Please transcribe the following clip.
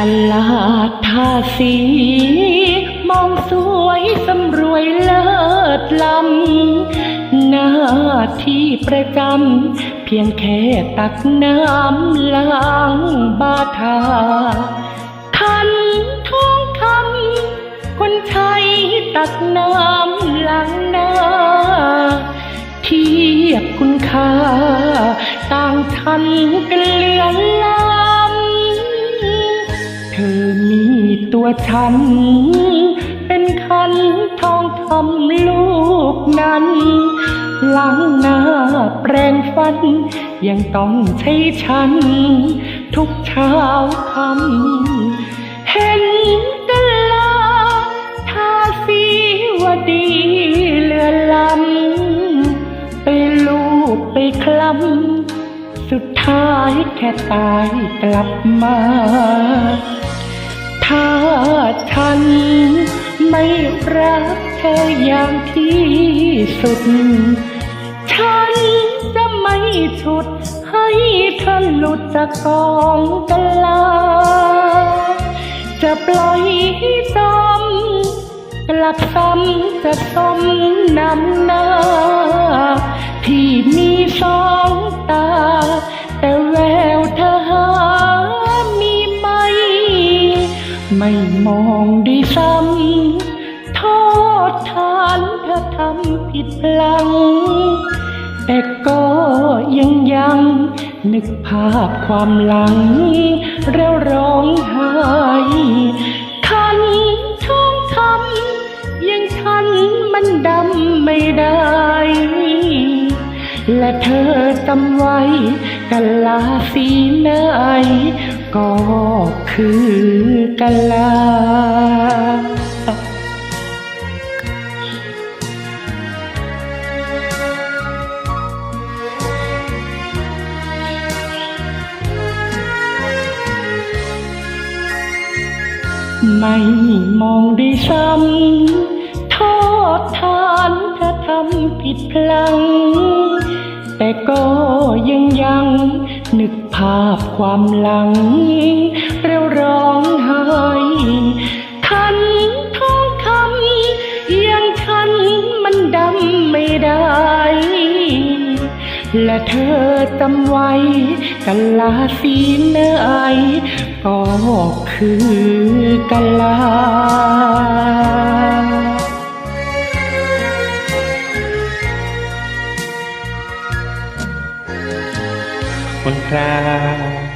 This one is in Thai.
กลาดทาสี มองสวยสำรวยเลิศล้ำหน้าที่ประจำเพียงแค่ตักน้ำล้างบาทาคันทองคำคนใช้ตักน้ำล้างหน้า เทียบคุณค่า ต่างทันกันเหลือล้ำ ตัวฉัน เป็นคันทองคำลูกนั้นหลังหน้าแปรงฟัน ยังต้องใช้ฉัน ทุกเช้าคำเห็นกันลาทาสีว่าดีเลือล้ำ ไปลูบไปคลำสุดท้ายแค่ตายกลับมา ถ้าฉันไม่รักเธออย่างที่สุด ฉันจะไม่ฉุดให้เธอหลุดจากกองกลา จะปล่อยให้จมกลับซ้ำจะสมน้ำ ไม่มองด้วยซ้ำโทษทานเธอทำผิดพลัง แต่ก็ยังยัง นึกภาพความหลัง แล้วร้องไห้คันท้องคำยังฉันมันดำไม่ได้ และเธอจำไว้กันลาสีไหน ก็คือกันลา ไม่มองด้วยซ้ำโทษทานถ้าทำผิดพลัง แต่ก็ยังยังนึก ภาพความหลังแล้วร้องไห้คันทองคำยังฉันมันดำไม่ได้ และเธอจำไว้กันลาสีไหนก็คือกันลา คุณครับ